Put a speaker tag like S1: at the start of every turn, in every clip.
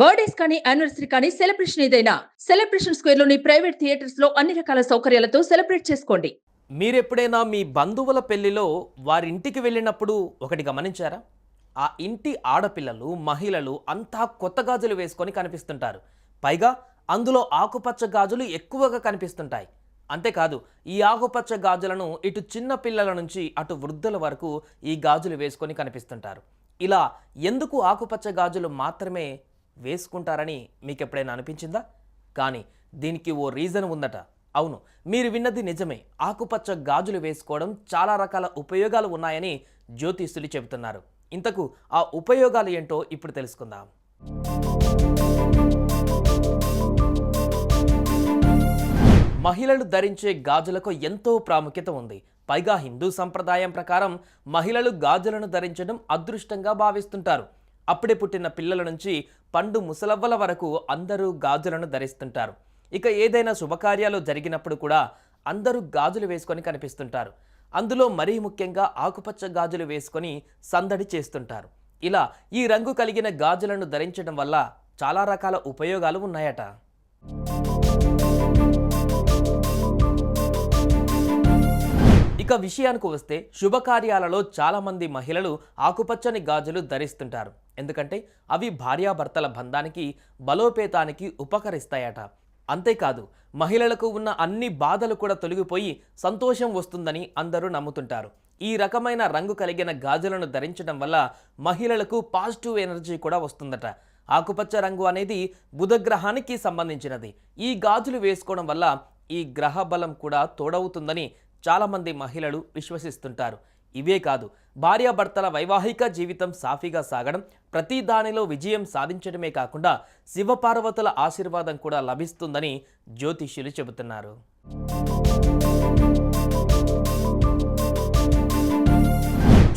S1: Birthdays కానీ anniversary కానీ celebration ఏదైనా సెలబ్రేషన్ స్క్వేర్లోని ప్రైవేట్ థియేటర్స్లో అన్ని రకాల సౌకర్యాలతో సెలబ్రేట్ చేసుకోండి.
S2: మీరెప్పుడైనా మీ బంధువుల పెళ్ళిలో వారి ఇంటికి వెళ్ళినప్పుడు ఒకటి గమనించారా? ఆ ఇంటి ఆడపిల్లలు మహిళలు అంతా కొత్త గాజులు వేసుకొని కనిపిస్తుంటారు. పైగా అందులో ఆకుపచ్చ గాజులు ఎక్కువగా కనిపిస్తుంటాయి. అంతేకాదు ఈ ఆకుపచ్చ గాజులను ఇటు చిన్న పిల్లల నుంచి అటు వృద్ధుల వరకు ఈ గాజులు వేసుకొని కనిపిస్తుంటారు. ఇలా ఎందుకు ఆకుపచ్చ గాజులు మాత్రమే వేసుకుంటారని మీకు ఎప్పుడైనా అనిపించిందా? కానీ దీనికి ఓ రీజన్ ఉందట. అవును మీరు విన్నది నిజమే. ఆకుపచ్చ గాజులు వేసుకోవడం చాలా రకాల ఉపయోగాలు ఉన్నాయని జ్యోతిష్యులు చెబుతున్నారు. ఇంతకు ఆ ఉపయోగాలు ఏంటో ఇప్పుడు తెలుసుకుందాం. మహిళలు ధరించే గాజులకు ఎంతో ప్రాముఖ్యత ఉంది. పైగా హిందూ సంప్రదాయం ప్రకారం మహిళలు గాజులను ధరించడం అదృష్టంగా భావిస్తుంటారు. అప్పుడే పుట్టిన పిల్లల నుంచి పండు ముసలవ్వల వరకు అందరూ గాజులను ధరిస్తుంటారు. ఇక ఏదైనా శుభకార్యాలు జరిగినప్పుడు కూడా అందరూ గాజులు వేసుకొని కనిపిస్తుంటారు. అందులో మరీ ముఖ్యంగా ఆకుపచ్చ గాజులు వేసుకొని సందడి చేస్తుంటారు. ఇలా ఈ రంగు కలిగిన గాజులను ధరించడం వల్ల చాలా రకాల ఉపయోగాలు ఉన్నాయట. ఇక విషయానికి వస్తే శుభకార్యాలలో చాలామంది మహిళలు ఆకుపచ్చని గాజులు ధరిస్తుంటారు. ఎందుకంటే అవి భార్యాభర్తల బంధానికి బలోపేతానికి ఉపకరిస్తాయట. అంతేకాదు మహిళలకు ఉన్న అన్ని బాధలు కూడా తొలగిపోయి సంతోషం వస్తుందని అందరూ నమ్ముతుంటారు. ఈ రకమైన రంగు కలిగిన గాజులను ధరించడం వల్ల మహిళలకు పాజిటివ్ ఎనర్జీ కూడా వస్తుందట. ఆకుపచ్చ రంగు అనేది బుధగ్రహానికి సంబంధించినది. ఈ గాజులు వేసుకోవడం వల్ల ఈ గ్రహ బలం కూడా తోడవుతుందని చాలామంది మహిళలు విశ్వసిస్తుంటారు. ఇవే కాదు భార్యాభర్తల వైవాహిక జీవితం సాఫీగా సాగడం ప్రతి దానిలో విజయం సాధించడమే కాకుండా శివపార్వతుల ఆశీర్వాదం కూడా లభిస్తుందని జ్యోతిష్యులు చెబుతున్నారు.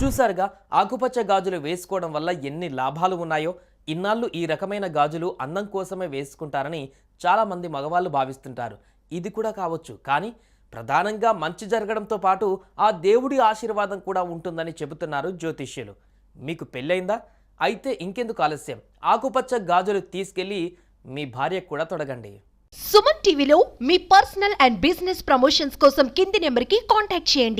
S2: చూసారుగా ఆకుపచ్చ గాజులు వేసుకోవడం వల్ల ఎన్ని లాభాలు ఉన్నాయో ఇన్నాళ్ళు ఈ రకమైన గాజులు అందం కోసమే వేసుకుంటారని చాలామంది మగవాళ్ళు భావిస్తుంటారు. ఇది కూడా కావచ్చు కానీ ప్రధానంగా మంచి జరగడంతో పాటు ఆ దేవుడి ఆశీర్వాదం కూడా ఉంటుందని చెబుతున్నారు జ్యోతిష్యులు. మీకు పెళ్ళైందా అయితే ఇంకెందుకు ఆలస్యం. ఆకుపచ్చ గాజులు తీసుకెళ్ళి మీ భార్యకు కూడా తొడగండి.
S3: సుమన్ టీవీలో మీ పర్సనల్ అండ్ బిజినెస్ ప్రమోషన్స్ కోసం కింది నెంబర్కి కాంటాక్ట్ చేయండి.